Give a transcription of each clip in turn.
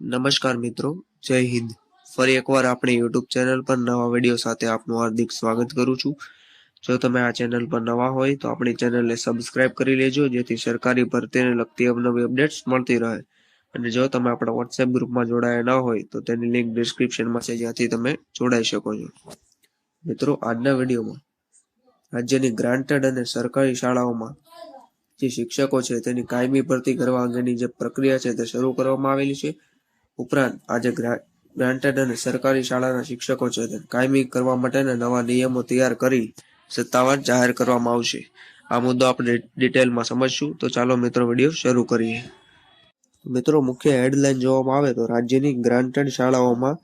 નમસ્કાર મિત્રો, જય હિન્દ. ફરી એકવાર આપણી યુટ્યુબ ચેનલ પર નવા વીડિયો સાથે આપનું હાર્દિક સ્વાગત કરું છું. જો તમે આ ચેનલ પર નવા હોય તો આપણી ચેનલને સબસ્ક્રાઇબ કરી લેજો, જેથી સરકારી ભરતીને લગતી અવનવી અપડેટ્સ મળતી રહે. અને જો તમે આપણા વોટ્સએપ ગ્રુપમાં જોડાયા ન હોય તો તેની લિંક ડિસ્ક્રિપ્શનમાં છે, જ્યાંથી તમે જોડાઈ શકો છો. મિત્રો, આજના વિડીયોમાં રાજ્યની ગ્રાન્ટેડ અને સરકારી શાળાઓમાં જે શિક્ષકો છે તેની કાયમી ભરતી કરવા અંગેની જે પ્રક્રિયા છે તે શરૂ કરવામાં આવેલી છે. ઉપરાંત આજે ગ્રાન્ટેડ અને સરકારી શાળાના શિક્ષકો છે તે કાયમી કરવા માટેના નવા નિયમો તૈયાર કરી સત્તાવાર જાહેર કરવામાં આવશે. આ મુદ્દો આપણે ડિટેલમાં સમજશું. તો ચાલો મિત્રો વીડિયો શરૂ કરીએ. મિત્રો, મુખ્ય હેડલાઇન જોવામાં આવે તો રાજ્યની ગ્રાન્ટેડ શાળાઓમાં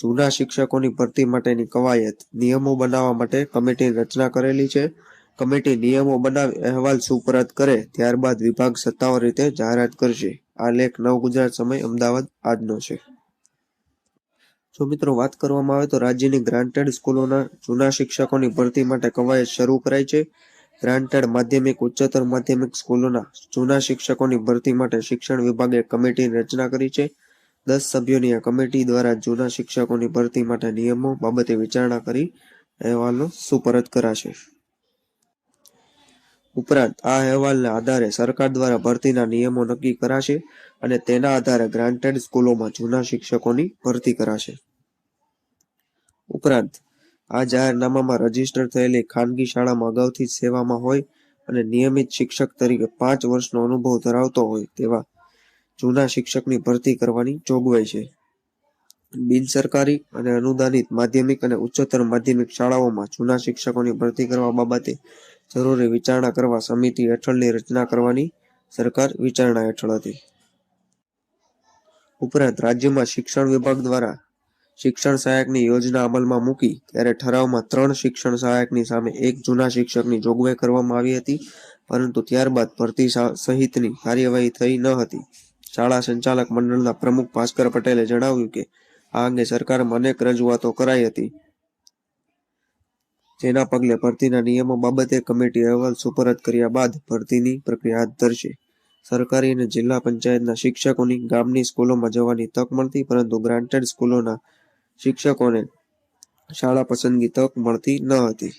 જૂના શિક્ષકોની ભરતી માટેની કવાયત, નિયમો બનાવવા માટે કમિટીની રચના કરેલી છે. કમિટી નિયમો બનાવી અહેવાલ સુપરત કરે, ત્યારબાદ વિભાગ સત્તાવાર રીતે જાહેરાત કરશે. આ લેખ નવ ગુજરાત સમય, અમદાવાદ આજનો છે. જો મિત્રો વાત કરવામાં આવે તો રાજ્યની ગ્રાન્ટેડ સ્કૂલોના જૂના શિક્ષકોની ભરતી માટે કવાયત શરૂ કરાઈ છે. ગ્રાન્ટેડ માધ્યમિક, ઉચ્ચતર માધ્યમિક સ્કૂલોના જૂના શિક્ષકોની ભરતી માટે શિક્ષણ વિભાગે કમિટીની રચના કરી છે. દસ સભ્યોની આ કમિટી દ્વારા જૂના શિક્ષકોની ભરતી માટે નિયમો બાબતે વિચારણા કરી અહેવાલો સુપરત કરાશે. ઉપરાંત આ અહેવાલના આધારે સરકાર દ્વારા ભરતીના નિયમો નક્કી કરાશે અને તેના આધારે ગ્રાન્ટેડ સ્કૂલોમાં જૂના શિક્ષકોની ભરતી કરાશે. ઉપરાંત, આ જાહેરનામામાં રજિસ્ટર થયેલી ખાનગી શાળામાં અગાઉથી જ સેવામાં હોય અને નિયમિત શિક્ષક તરીકે પાંચ વર્ષનો અનુભવ ધરાવતો હોય તેવા જૂના શિક્ષકની ભરતી કરવાની જોગવાઈ છે. બિનસરકારી અને અનુદાનિત માધ્યમિક અને ઉચ્ચતર માધ્યમિક શાળાઓમાં જૂના શિક્ષકોની ભરતી કરવા બાબતે જરૂરી વિચારણા કરવા સમિતિ હેઠળની રચના કરવાની સરકાર વિચારણા હેઠળ હતી. ઉપરાંત રાજ્યમાં શિક્ષણ વિભાગ દ્વારા શિક્ષણ સહાયકની યોજના અમલમાં મૂકી ત્યારે ઠરાવમાં ત્રણ શિક્ષણ સહાયકની સામે એક જૂના શિક્ષકની જોગવાઈ કરવામાં આવી હતી, પરંતુ ત્યારબાદ ભરતી સહિતની કાર્યવાહી થઈ ન હતી. શાળા સંચાલક મંડળના પ્રમુખ ભાસ્કર પટેલે જણાવ્યું કે, આ અંગે સરકારમાં અનેક રજૂઆતો કરાઈ હતી. જેના પગલે ભરતીના નિયમો બાબતે કમિટી અહેવાલ સુપરત કર્યા બાદ ભરતીની પ્રક્રિયા હાથ ધરશે. સરકારી અને જિલ્લા પંચાયતના શિક્ષકોની ગામની સ્કૂલોમાં જવાની તક મળતી, પરંતુ ગ્રાન્ટેડ સ્કૂલોના શિક્ષકોને શાળા પસંદગી તક મળતી ન હતી.